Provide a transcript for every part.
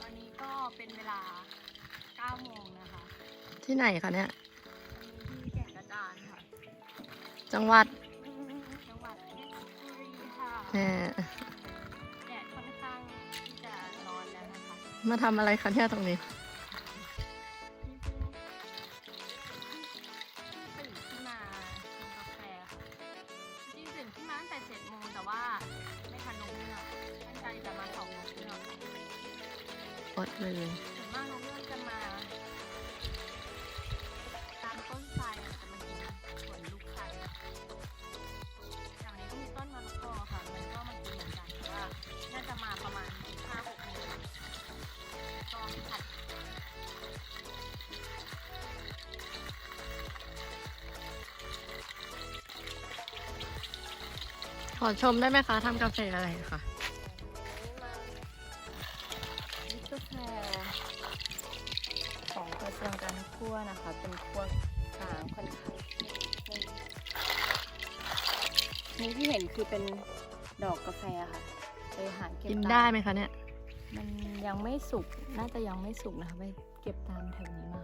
ตอนนี้ก็เป็นเวลา9โมงนะคะที่ไหนคะเนี่ย ที่แก่งกระจานค่ะ จังหวัดจังหวัดเพชรบุรีค่ะแหมแดดค่อนข้างที่จะร้อนแล้วนะคะ มาทำอะไรคะเนี่ยตรงนี้ อดเลย ส่วนมากนกเงือกจะมาตามต้นไทรจะมากินผลลูกไข่อย่างนี้ก็มีต้นมะละกอค่ะ มันก็มากินเหมือนกันแต่ว่าน่าจะมาประมาณห้าหกโมงก็ไม่ทันขอชมได้ไหมคะทำกาแฟอะไรคะ นะคะ เป็นคั่วกลางค่อนข้างนี่ที่เห็นคือเป็นดอกกาแฟค่ะไปหาเก็บกินตามได้ไหมคะเนี่ย มันยังไม่สุก น่าจะยังไม่สุกนะคะ ไปเก็บตามแถวนี้มา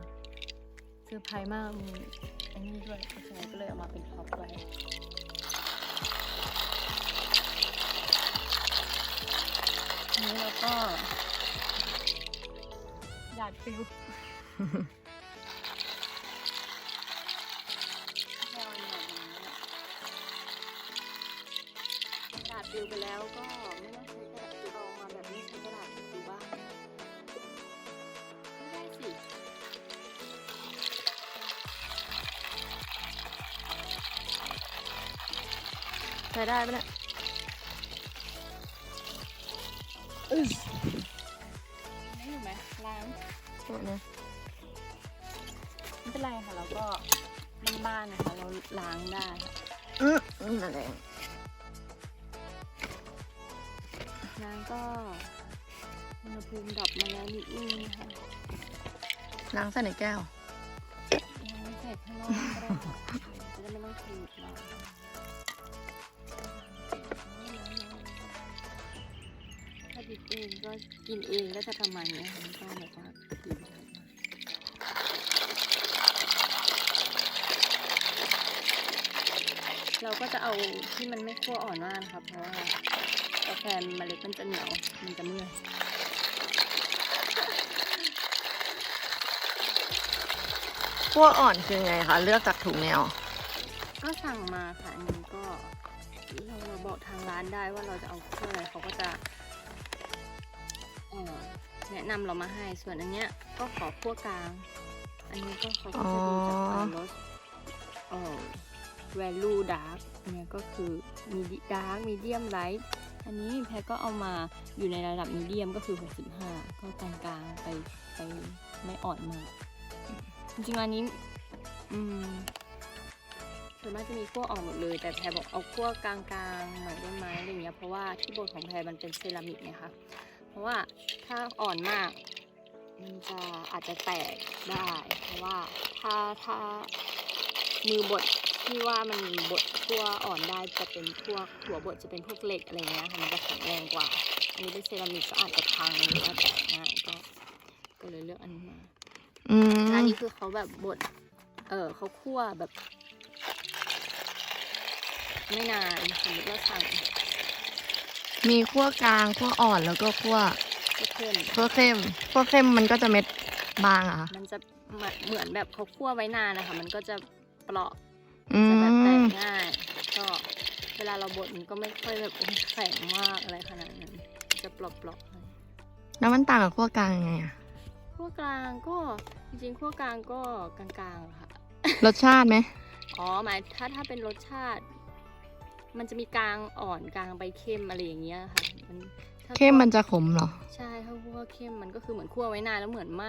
เซอร์ไพรส์มากมีอันนี้ด้วยเพราะฉะนั้นก็เลยเอามาเป็นท็อปไว้อันนี้แล้วก็หยาดฟิว ดฟิวไปแล้วก็ไม่ต้องใช้กระดาษเอามาแบบไม่ใช้กระดาษดูบ้างไม่ได้สิใช้ได้ไหมเนี่ยไม่อยู่ไหมล้างตัวเนี้ยไม่เป็นไรค่ะเราก็บ้านๆนะคะเราล้างได้ค่ะอืมอืมอะไรล้า ก็อุณหภูมิดรอปมาแล้วนิดนึงนะคะล้างใส่ในแก้วล้างใส่ข้างนอกก็ได้ค่ะจะได้ไม่ต้องถูเราถ้าดิบเองก็กินเองก็จะประมาณนี้ค่ะไม่ต้องแบบว่ากินอะไรมากเราก็จะเอาที่มันไม่คั่วอ่อนมากนะคะเพราะว่า กาแฟเมล็ดมันจะเหนียว มันจะเมื่อยขั้วอ่อนคือไงคะ เลือกจากถุงแนว ก็สั่งมาค่ะ อันนี้ก็เราเราบอกทางร้านได้ว่าเราจะเอาเครื่องอะไรเขาก็จะเอ่อแนะนำเรามาให้ ส่วนอันเนี้ยก็ขอคั่วกลาง อันนี้ก็เขาก็จะดูจากอ๋อรสเอ่อ value dark อันเนี้ยก็คือมี dark medium light อันนี้แพรก็เอามาอยู่ในระดับมีเดียมก็คือ 65 ก็กลางๆไปไปไม่อ่อนมาก จริงๆอันนี้ อืมส่วนมากจะมีขั้วอ่อนหมดเลย แต่แพรบอกเอาขั้วกลางๆหน่อยได้ไหมอะไรอย่างเงี้ยเพราะว่าที่บนของแพรมันเป็นเซรามิกไงคะเพราะว่าถ้าอ่อนมาก มันจะอาจจะแตกได้ เพราะว่าถ้าถ้ามือบด ที่ว่ามันบดขั้วอ่อนได้จะเป็นพวกหัวบดจะเป็นพวกเหล็กอะไรเงี้ยค่ะมันจะแข็งแรงกว่า อันนี้เป็นเซรามิกก็อาจจะพังหรือว่าแตกง่ายก็ก็เลยเลือกอันนี้มาอือันมนี้คือเขาแบบบดเออเขาคั่วแบบ ไม่นานสมมติว่าสั่งมีขั้วกลางขั้วอ่อนแล้วก็ขั้วก็เพิ่มขั้วเข้มขั้วเข้มมันก็จะเม็ดบางอะค่ะ มันจะเหมือนเหมือนแบบเขาคั่วไว้นานนะคะมันก็จะเปราะอืจะแบบแตมก ง่าย ก็เวลาเราบดมันก็ไม่ค่อยแบบโอ้ยแข็งมากอะไรขนาดนั้น จะเปราะเปราะๆหน่อยแล้วมันต่างกับขั้วกลางยังไงอะคั่วกลางก็จริงๆคั่วกลางก็กลางๆค่ะ รสชาติไหมอ๋อหมายถ้าถ้าเป็นรสชาติ มันจะมีกลางอ่อนกลางไปเข้มอะไรอย่างเงี้ยค่ะมันถ้าเข้มคั่วมันจะขมเหรอ ใช่ถ้าคั่วเข้มมันก็คือเหมือนคั่วไว้นานแล้วเหมือนไหม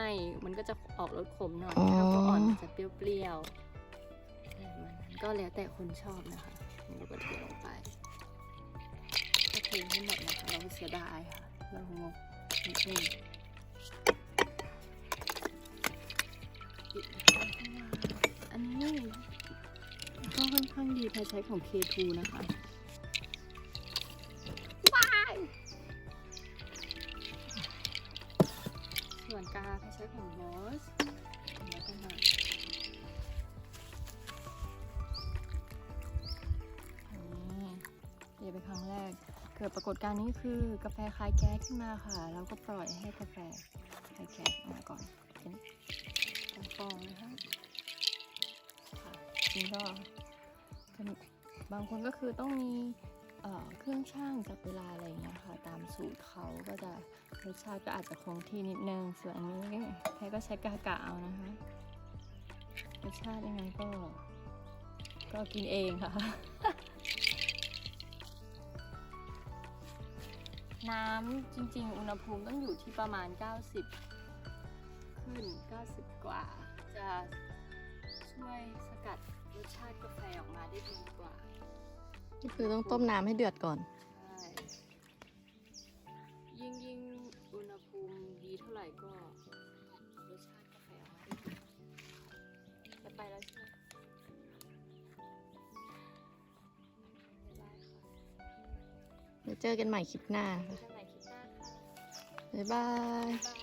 มันก็จะออกรสขมหน่อยอ๋อถ้าคั่วอ่อนมันจะเปรี้ยวๆ ก็แล้วแต่คนชอบนะคะเราก็เทลงไปก็เทให้หมดนะคะเราเสียดายค่ะ เรางกนิดนึงอันนี้ก็ค่อนข้างดีแใช้ของ K2 นะคะส่วนกาใช้ของบอสแล้วก็มา กเกิดปรากฏการณ์นี้คือกาแฟคลายแก๊สขึ้นมาค่ะ แล้วก็ปล่อยให้กาแฟคลายแก๊สออกมาก่อนเป็นฟองนะคะค่ะจริงก็บางคนก็คือต้องมีเเครื่องช่างจับเวลาอะไรอย่างเงี้ยค่ะ ตามสูตรเขาก็จะรสชาติก็อาจจะคงที่นิดนึง ส่วนอันนี้แค่ก็ใช้กากะเอานะคะรสชาติยังไงก็ ก็กินเองค่ะ น้ำจริง ๆ อุณหภูมิต้องอยู่ที่ประมาณ 90 ขึ้น 90 กว่า จะช่วยสกัดรสชาติกาแฟออกมาได้ดีกว่าก็คือต้องต้มน้ำให้เดือดก่อน ใช่ ยิ่งยิ่งอุณหภูมิดีเท่าไหร่ก็รสชาติกาแฟออกมาได้ดีจะไปแล้วใช่ไหม เดี๋ยวเจอกันใหม่คลิปหน้าเจอกันใหม่คลิปหน้าค่ะบ๊ายบายบ๊ายบาย